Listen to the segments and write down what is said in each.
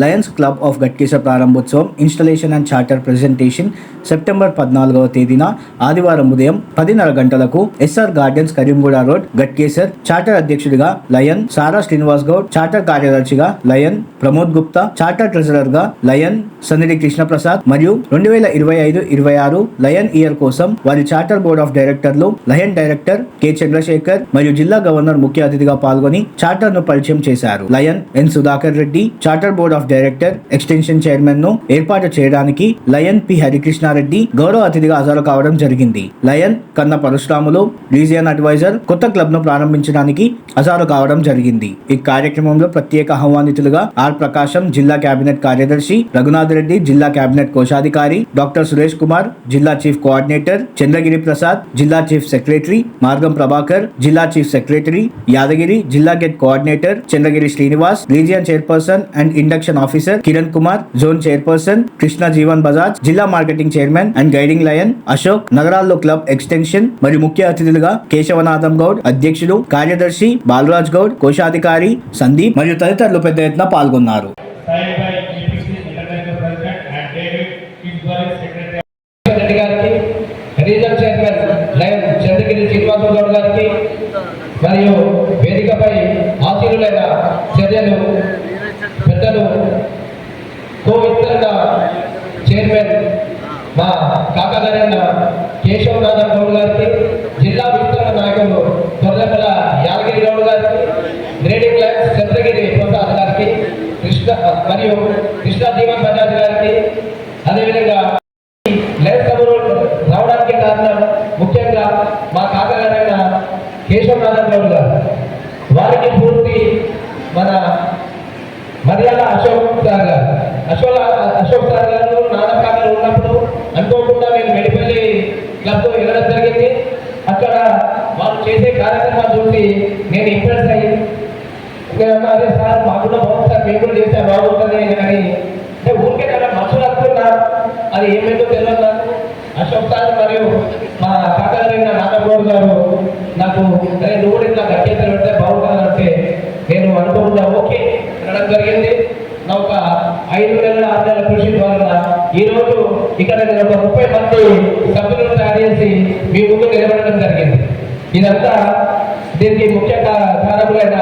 Lions club of Ghatkesar ప్రారంభోత్సవం installation and charter presentation September పద్నాలుగవ తేదీన ఆదివారం ఉదయం పదిన్నర గంటలకు S R gardens Karimguda road Ghatkesar charter అధ్యక్షుడిగా లయన్ సారా శ్రీనివాస్ గౌడ్ చార్టర్ కార్యదర్శిగా లయన్ ప్రమోద్ గుప్తా చార్టర్ ట్రెజరర్గా లయన్ సన్నిధి కృష్ణప్రసాద్ మరియు రెండు వేల ఇరవై ఐదు ఇరవై ఆరు లయన్ ఇయర్ కోసం వారి చార్టర్ బోర్డ్ ఆఫ్ డైరెక్టర్లు లయన్ డైరెక్టర్ కె చంద్రశేఖర్ మరియు జిల్లా గవర్నర్ ముఖ్య అతిథిగా పాల్గొని చార్టర్ను పరిచయం చేశారు. Lion N Sudhakar Reddy charter board of director extension చైర్మన్ను ఏర్పాటు చేయడానికి లయన్ పి హరికృష్ణారెడ్డి గౌరవ అతిథిగా హాజరు కావడం జరిగింది. Lion Kanna Parasuramulu region adviser కొత్త క్లబ్ను ప్రారంభించడానికి హాజరు కావడం జరిగింది. ఈ కార్యక్రమంలో ప్రత్యేక ఆహ్వానితులుగా ఆర్ ప్రకాశం జిల్లా కేబినెట్ కార్యదర్శి రఘునాథ్ రెడ్డి జిల్లా కేబినెట్ కోశాధికారి డాక్టర్ సురేష్ కుమార్ జిల్లా చీఫ్ కోఆర్డినేటర్ చంద్రగిరి ప్రసాద్ జిల్లా చీఫ్ సెక్రటరీ మార్గం ప్రభాకర్ జిల్లా చీఫ్ సెక్రటరీ యాదగిరి జిల్లా get coordinator Chandragiri Srinivas region chairperson and induction officer Kiran Kumar zone chairperson Krishna Jeevan Bajaj జిల్లా marketing chairman and guiding lion Ashok నగరాల్లో క్లబ్ ఎక్స్టెన్షన్ మరియు ముఖ్య అతిథులుగా కేశవనాథం గౌడ్ అధ్యక్షుడు కార్యదర్శి బాలరాజ్ గౌడ్ కోశాధికారి సందీప్ మరియు తదితరులు పెద్ద ఎత్తున పాల్గొన్నారు. Signed by GPC చర్యలు కో చైర్మన్ మా కాకగారైన కేశవనాథన్ గౌడ్ గారికి జిల్లా విస్తరణ నాయకులు కొర్రెపల యాదగిరి గౌడ్ గారికి గ్రేడింగ్ లైన్స్ చంద్రగిరి ప్రసాద్ గారికి కృష్ణ మరియు కృష్ణ జీవన్ బజాజ్ గారికి అదేవిధంగా లైఫ్ సభలు రావడానికి కారణం ముఖ్యంగా మా కాకగారైన కేశవనాథన్ గౌడ్ గారు. వారికి పూర్తి మన మర్యాద అశోక్ సార్ గారు. అశోక్ అశోక్ సార్ గారు నానకాకలు ఉన్నప్పుడు అనుకోకుండా నేను మెడిపల్లి క్లబ్ వెళ్ళడం జరిగింది. అక్కడ వాళ్ళు చేసే కార్యక్రమాలు చూసి నేను ఇంప్రెస్ అయ్యి అదే సార్ మాకు కూడా బాగుంది సార్ మేము కూడా చేస్తే బాగుంటుంది అని అంటే ఊరికే కదా మనుషులు అనుకున్నా అది ఏమేదో తెలియదు నాకు. అశోక్ సార్ మరియు మా కాకరైన నాగగౌడ్ గారు నాకు అరే నువ్వు కూడా ఇట్లా గట్టిగా పెడితే బాగుంటుంది అంటే నేను అనుకోకుండా ఓకే అనడం జరిగింది. నా ఒక ఐదు వేల ఆరు నెలల కృషి ద్వారా ఈ రోజు ఇక్కడ నేను ఒక ముప్పై మంది సభ్యులను తయారు చేసి మీ ముందు నిలబడడం జరిగింది. ఇదంతా దీనికి ముఖ్య కారకులైన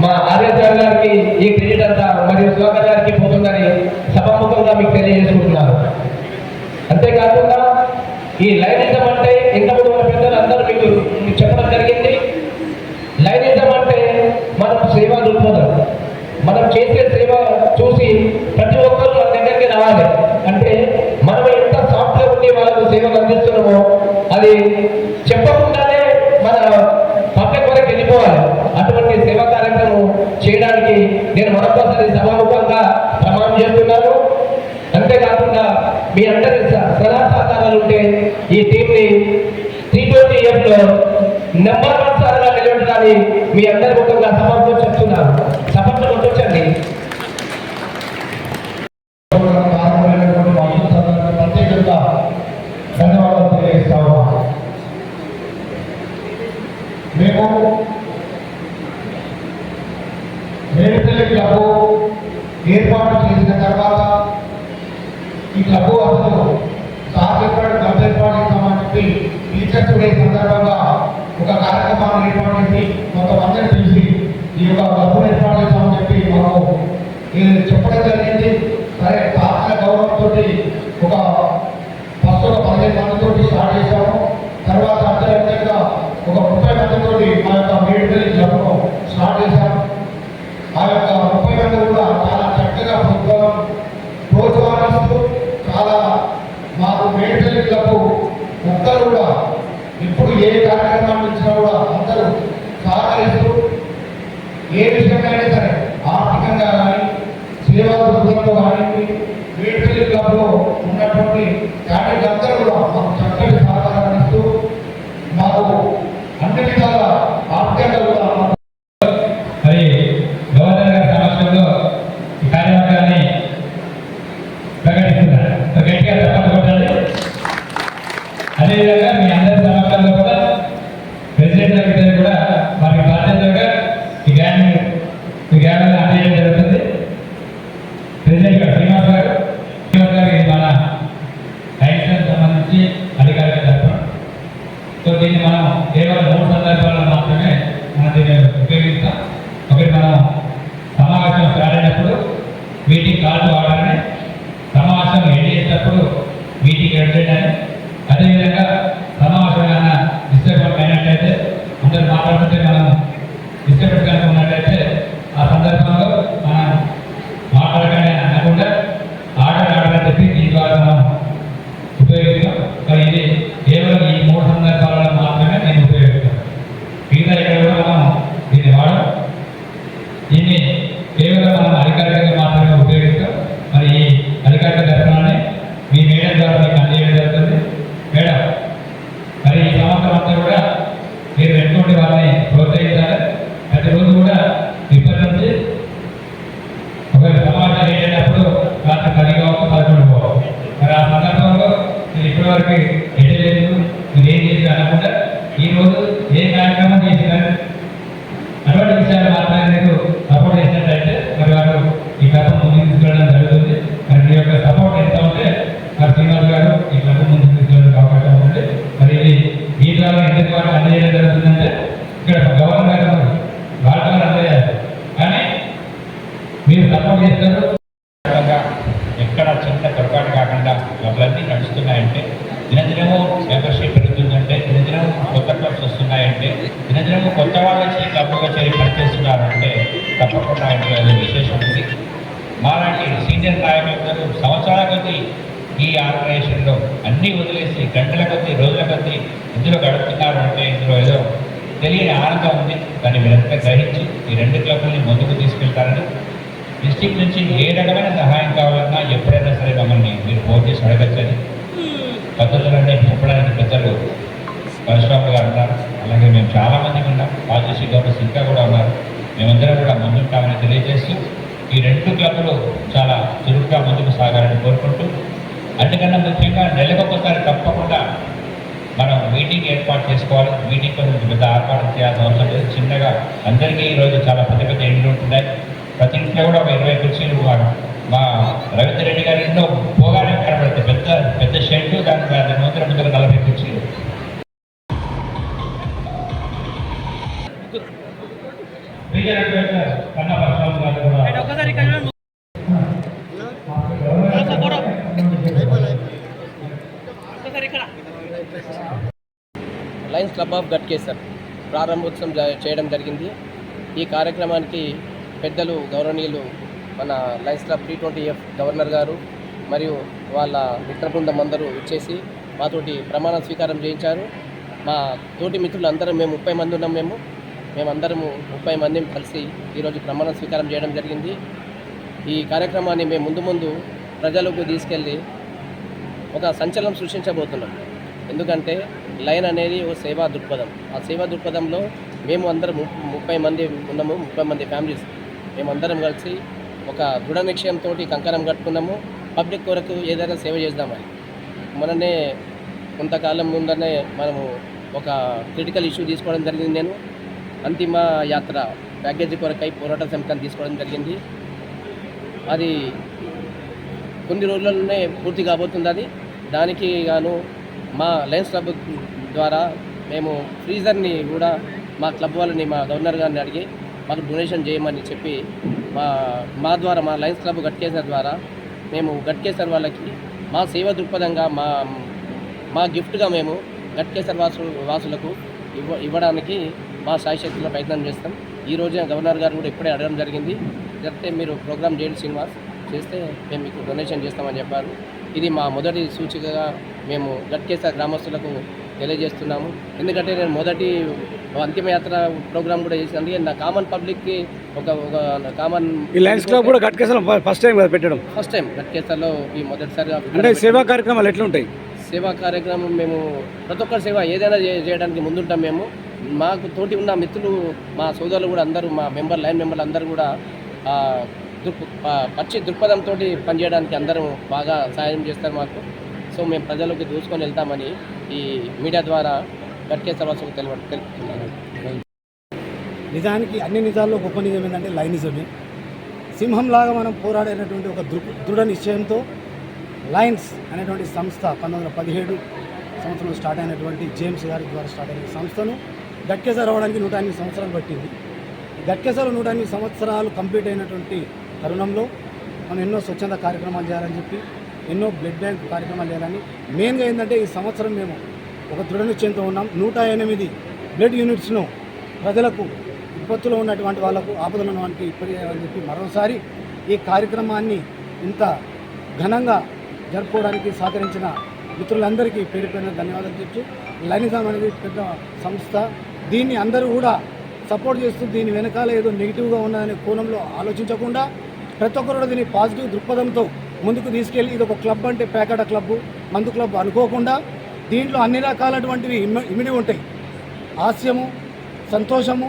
మా ఆర్యసార్ గారికి ఈ క్రెడిట్ అంతా మరియు సుధాకర్ గారికి పోతుందని సభాముఖంగా మీకు తెలియజేసుకుంటున్నారు అంతేకాకుండా ఈ లైన్ అంటే ఇంతకుముందు ఉన్న పెద్దలు అందరూ మీకు చెప్పడం జరిగింది లైనిజం అంటే మనం సేవ దృక్పథం మనం చేసే సేవ చూసి ప్రతి ఒక్కరు మన దగ్గరికి రావాలి. అంటే మనం ఎంత సాఫ్ట్వేర్ ఉండి వాళ్ళకు సేవలు అందిస్తున్నామో అది చెప్పకుండానే మన పబ్లిక్ వరకు వెళ్ళిపోవాలి. అటువంటి సేవా కార్యక్రమం చేయడానికి నేను మరొకసారి సభాముఖంగా ప్రమాణం చేస్తున్నాను. అంతేకాకుండా మీ అందరి స- సలహా సహకారాలు ఉంటే ఈ టీంని టీ ట్వంటీ లో నెంబర్ వన్ సార్గా నిలబెట్టాలని మీ అందరి ముఖంగా సభతో చెప్తున్నాను సభతో కొట్టొచ్చండి ప్రారంభమైనటువంటి మా యూత్ అందరికీ ప్రత్యేకంగా ధన్యవాదాలు తెలియజేస్తా ఉన్నాం మేము మేడిపల్లి క్లబ్ ఏర్పాటు చేసిన తర్వాత ఈ క్లబ్ అసలు సార్ చెప్పాడు క్లబ్ ఏర్పాటు చెప్పి టీచర్స్ డే సందర్భంగా ఒక కార్యక్రమాన్ని ఏర్పాటు చేసి కొంతమందిని పిలిచి ఈ యొక్క క్లబ్ను ఏర్పాటు చేస్తామని చెప్పి మాకు ఇది చెప్పడం జరిగింది. సరే తాతల గౌరవంతో ఒక ఫస్ట్ ఒక పదిహేను మందితో స్టార్ట్ చేశాము. తర్వాత అంతర్గతంగా ఒక ముప్పై మందితో మా యొక్క మేడిపల్లి క్లబ్ను స్టార్ట్ చేశాం ఆ యొక్క ముప్పై మంది కూడా చాలా చక్కగా ప్రభుత్వం ప్రోత్సాహిస్తూ చాలా మాకు మేడిపల్లి క్లబ్ ఒక్కరు కూడా ఇప్పుడు ఏ కార్యక్రమాన్ని ఇచ్చినా కూడా అందరూ సహకరిస్తూ ఏ విషయంగా అయినా సరే ఆర్థికంగా కానీ సేవా దృక్పథంలో కానీ అదేవిధంగా మీ అందరి సమక్షంలో కూడా ప్రెసిడెంట్ గారి కూడా మరి బాధ్యతగా ఈ గ్యాంగ్ ఈ గ్యాంగ్ అందజేయడం జరుగుతుంది. ప్రెసిడెంట్ గారు శ్రీనివాస్ గారు శ్రీనివాస్ గారికి మన రైతులకు సంబంధించి అధికారిక తరఫున. సో దీన్ని మనం కేవలం మూడు సందర్భాల్లో మాత్రమే మనం దీన్ని ఉపయోగిస్తాం. ఒకటి మనం సమావేశం ప్రారంభించినప్పుడు మీటింగ్ కార్డు వాడాలి కేవలం మనం అధికారికంగా మాత్రమే ఉపయోగిస్తాం. మరి ఈ అధికారిక దర్శనాన్ని మీ మేడం ద్వారా మీకు అందజేయడం జరుగుతుంది. మేడం మరి ఈ సంవత్సరం అంతా కూడా మీరు ఎటువంటి వారిని ప్రోత్సహించాలి? ప్రతిరోజు కూడా ఇప్పటి నుంచి ఒక సమాచారం ఏంటప్పుడు రాత్రి పది కావచ్చు పదకొండు పోవచ్చు మరి ఆ సందర్భంలో మీరు ఇప్పటివరకు వరకు మీరు ఏం చేసి అనకుండా ఈ రోజు ఏ కార్యక్రమం చేసినారు అటువంటి విషయాలు మాత్రమే సంవత్సరాల కొద్దీ ఈ ఆర్గనైజేషన్లో అన్నీ వదిలేసి గంటల కొద్దీ రోజుల కొద్దీ ఇందులో గడుపుతున్నారు అంటే ఇందులో ఏదో తెలియని ఆనందం ఉంది. దాన్ని మీరంతా గ్రహించి ఈ రెండు క్లబ్లని ముందుకు తీసుకెళ్తారని. డిస్టిక్ నుంచి ఏ రకమైన సహాయం కావాలన్నా ఎప్పుడైనా సరే మమ్మల్ని మీరు ఫోన్ చేసి అడగచ్చని. పద్ధతులన్నీ చెప్పడానికి పెద్దలు పరశురామ గారు ఉన్నారు. అలాగే మేము చాలా మంది ఉన్నాం. రాజేష్ గారు ఇంకా కూడా ఉన్నారు. మేమందరం కూడా ముందుంటామని తెలియజేస్తూ ఈ రెండు క్లబ్లు చాలా చురుగ్గా ముందుకు సాగాలని కోరుకుంటూ అందుకన్నా ముఖ్యంగా నెలకొకసారి తప్పకుండా మనం మీటింగ్ ఏర్పాటు చేసుకోవాలి. మీటింగ్ కొంచెం పెద్ద ఏర్పాటు చేయాల్సిన అవసరం లేదు. చిన్నగా అందరికీ ఈరోజు చాలా పెద్ద పెద్ద ఇండ్లు ఉంటున్నాయి. ప్రతి ఇంట్లో కూడా ఒక ఇరవై కుర్చీలు మా- మా రవీంద్ర రెడ్డి గారి ఇంట్లో పోగా లయన్స్ క్లబ్ ఆఫ్ గట్కేసర్ ప్రారంభోత్సవం చేయడం జరిగింది. ఈ కార్యక్రమానికి పెద్దలు గౌరవనీయులు మన Lions Club T twenty F governor గారు మరియు వాళ్ళ మిత్ర బృందం అందరూ ఇచ్చేసి మాతోటి ప్రమాణ స్వీకారం చేయించారు. మా తోటి మిత్రులు అందరం మేము ముప్పై మంది ఉన్నాం మేము. మేమందరము ముప్పై మంది కలిసి ఈరోజు ప్రమాణ స్వీకారం చేయడం జరిగింది. ఈ కార్యక్రమాన్ని మేము ముందు ముందు ప్రజలకు తీసుకెళ్ళి ఒక సంచలనం సృష్టించబోతున్నాం. ఎందుకంటే లైన్ అనేది ఒక సేవా దృక్పథం. ఆ సేవా దృక్పథంలో మేము అందరం ముప్పై మంది ఉన్నాము ముప్పై మంది ఫ్యామిలీస్. మేమందరం కలిసి ఒక దృఢ నిశ్చయంతో కంకణం కట్టుకున్నాము. పబ్లిక్ కొరకు ఏదైనా సేవ చేద్దామని. మననే కొంతకాలం ముందనే మనము ఒక క్రిటికల్ ఇష్యూ తీసుకోవడం జరిగింది నేను. అంతిమ యాత్ర ప్యాకేజీ కొరకై పోరాట సమితిని తీసుకోవడం జరిగింది. అది కొన్ని రోజుల్లోనే పూర్తి కాబోతుంది అది దానికి గాను మా లయన్స్ క్లబ్ ద్వారా మేము ఫ్రీజర్ని కూడా మా క్లబ్ వాళ్ళని మా గవర్నర్ గారిని అడిగి మాకు డొనేషన్ చేయమని చెప్పి మా మా ద్వారా మా లయన్స్ క్లబ్ గట్కేసర్ ద్వారా మేము గట్కేసర్ వాళ్ళకి మా సేవ దృక్పథంగా మా మా గిఫ్ట్గా మేము గట్కేసర్ వాసు వాసులకు ఇవ్వ ఇవ్వడానికి మా సాయశక్తిలో ప్రయత్నం చేస్తాం. ఈ రోజున గవర్నర్ గారు కూడా ఇప్పుడే అడగడం జరిగింది. చెప్తే మీరు ప్రోగ్రామ్ చేయండి శ్రీనివాస్ చేస్తే మేము మీకు డొనేషన్ చేస్తామని చెప్పారు. ఇది మా మొదటి సూచికగా మేము గట్కేసర్ గ్రామస్తులకు తెలియజేస్తున్నాము. ఎందుకంటే నేను మొదటి అంతిమయాత్ర ప్రోగ్రామ్ కూడా చేసి అందుకే నా కామన్ పబ్లిక్కి ఒక ఒక కామన్ ఈ లయన్స్ క్లబ్ కూడా గట్కేసరం ఫస్ట్ టైం కదా పెట్టడం? ఫస్ట్ టైం గట్కేసర్లో ఈ మొదటిసారిగా అంటే సేవా కార్యక్రమాలు ఎట్లుంటాయి? సేవా కార్యక్రమం మేము ప్రతి ఒక్కరి సేవ ఏదైనా చేయడానికి ముందుంటాం మేము. మాకు తోటి ఉన్న మిత్రులు మా సోదరులు కూడా అందరూ మా మెంబర్ లైన్ మెంబర్లు అందరూ కూడా దృక్ పచ్చి దృక్పథంతో పనిచేయడానికి అందరం బాగా సాయం చేస్తారు మాకు. సో మేము ప్రజలకు దూసుకొని వెళ్తామని ఈ మీడియా ద్వారా గట్కే సర్వస్వం తెలియ తెలుపుతున్నాను నిజానికి అన్ని నిజాల్లో గొప్ప నిజం ఏంటంటే లైనిజమే. సింహంలాగా మనం పోరాడేటటువంటి ఒక దృ దృఢ నిశ్చయంతో లయన్స్ అనేటువంటి సంస్థ పంతొమ్మిది వందల పదిహేడు సంవత్సరం స్టార్ట్ అయినటువంటి జేమ్స్ గారి ద్వారా స్టార్ట్ అయిన సంస్థను గట్కేసర్ అవ్వడానికి నూట ఎనిమిది సంవత్సరాలు పట్టింది. గట్కేసాలు నూట ఎనిమిది సంవత్సరాలు కంప్లీట్ అయినటువంటి తరుణంలో మనం ఎన్నో స్వచ్ఛంద కార్యక్రమాలు చేయాలని చెప్పి ఎన్నో బ్లడ్ బ్యాంక్ కార్యక్రమాలు చేయాలని. మెయిన్గా ఏంటంటే ఈ సంవత్సరం మేము ఒక దృఢ నిశ్చయంతో ఉన్నాం. నూట ఎనిమిది బ్లడ్ యూనిట్స్ను ప్రజలకు విపత్తులో ఉన్నటువంటి వాళ్ళకు ఆపదలు ఉన్నటువంటి ఇప్పటి చెప్పి మరోసారి ఈ కార్యక్రమాన్ని ఇంత ఘనంగా జరుపుకోవడానికి సహకరించిన మిత్రులందరికీ పేరు పేరున ధన్యవాదాలు చెప్తూ లైనిజం అనేది పెద్ద సంస్థ. దీన్ని అందరూ కూడా సపోర్ట్ చేస్తూ దీని వెనకాల ఏదో నెగిటివ్గా ఉన్నదనే కోణంలో ఆలోచించకుండా ప్రతి ఒక్కరు దీన్ని పాజిటివ్ దృక్పథంతో ముందుకు తీసుకెళ్ళి ఇది ఒక క్లబ్ అంటే పేకాట క్లబ్ మందు క్లబ్ అనుకోకుండా దీంట్లో అన్ని రకాలటువంటివి ఇమిడి ఉంటాయి. హాస్యము సంతోషము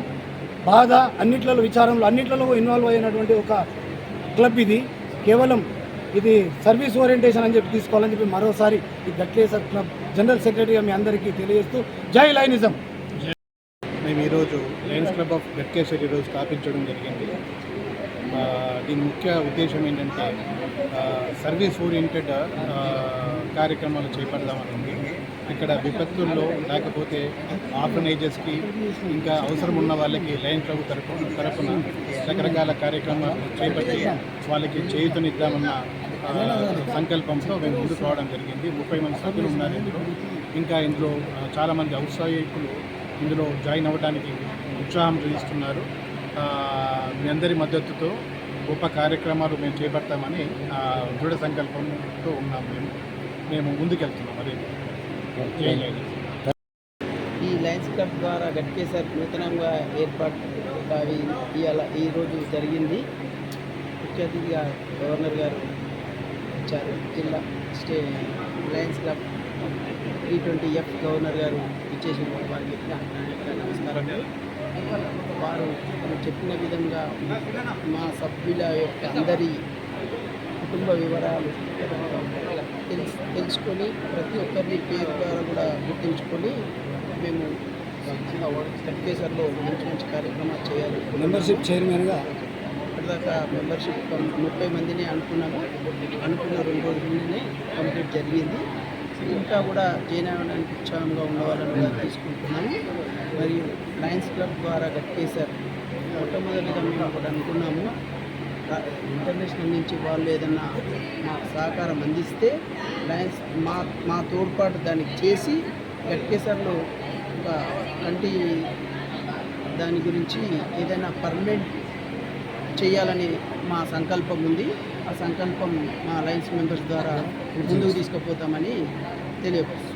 బాధ అన్నిట్లలో విచారంలో అన్నిట్లలో ఇన్వాల్వ్ అయినటువంటి ఒక క్లబ్ ఇది. కేవలం ఇది సర్వీస్ ఓరియంటేషన్ అని చెప్పి తీసుకోవాలని చెప్పి మరోసారి ఈ గట్లేసర్ క్లబ్ జనరల్ సెక్రటరీగా మీ అందరికీ తెలియజేస్తూ జై లైనిజం మేము ఈరోజు లయన్స్ క్లబ్ ఆఫ్ గట్కేశ్వర్ ఈరోజు స్థాపించడం జరిగింది. దీని ముఖ్య ఉద్దేశం ఏంటంటే సర్వీస్ ఓరియంటెడ్ కార్యక్రమాలు చేపడదామని ఉంది ఇక్కడ విపత్తుల్లో లేకపోతే ఆర్ఫనైజెస్కి ఇంకా అవసరం ఉన్న వాళ్ళకి లైన్ క్లబ్ తరపు తరపున రకరకాల కార్యక్రమాలు చేపట్టి వాళ్ళకి చేయుతనిద్దామన్న సంకల్పంతో మేము ముందుకు రావడం జరిగింది. ముప్పై మంది సభ్యులు ఉన్నారు ఇందులో. ఇంకా ఇందులో చాలామంది ఔత్సాహికులు ఇందులో జాయిన్ అవ్వడానికి ఉత్సాహం చూపిస్తున్నారు. మీ అందరి మద్దతుతో గొప్ప కార్యక్రమాలు మేము చేపడతామని దృఢ సంకల్పంతో ఉన్నాం మేము. మేము ముందుకెళ్తున్నాం అదే. ఈ లయన్స్ క్లబ్ ద్వారా గట్కేసర్ నూతనంగా ఏర్పాటు అవి ఇవాళ ఈరోజు జరిగింది. ముఖ్య అతిథిగా గవర్నర్ గారు వచ్చారు. జిల్లా stay Lions Club T twenty F governor గారు ఇచ్చేసిన వారికి నా యొక్క నమస్కారాలు వారు చెప్పిన విధంగా మా సభ్యుల యొక్క అందరి కుటుంబ వివరాలు తెలుసు తెలుసుకొని ప్రతి ఒక్కరిని పేరు ద్వారా కూడా గుర్తుంచుకొని మేము గట్కేసర్లో మంచి మంచి కార్యక్రమాలు చేయాలి. మెంబర్షిప్ చైర్మన్గా ఇప్పటిదాకా మెంబర్షిప్ ముప్పై మందిని అనుకున్నాము. అనుకున్న రెండు రోజులనే కంప్లీట్ జరిగింది. ఇంకా కూడా జాయిన్ అవ్వడానికి ఉత్సాహంగా ఉండవాలని కూడా తీసుకుంటున్నాము. మరియు లయన్స్ క్లబ్ ద్వారా గట్కేసర్ మొట్టమొదటిగా మేము ఒకటి అనుకున్నాము. ఇంటర్నేషనల్ నుంచి వాళ్ళు ఏదన్నా మాకు సహకారం అందిస్తే లయన్స్ మా మా తోడ్పాటు దానికి చేసి గట్కేసర్లో ఒక కంటి దాని గురించి ఏదైనా పర్మనెంట్ చేయాలని మా సంకల్పం ఉంది. ఆ సంకల్పం మా లైన్స్ మెంబర్స్ ద్వారా ముందుకు తీసుకుపోతామని తెలియపరుస్తున్నాం.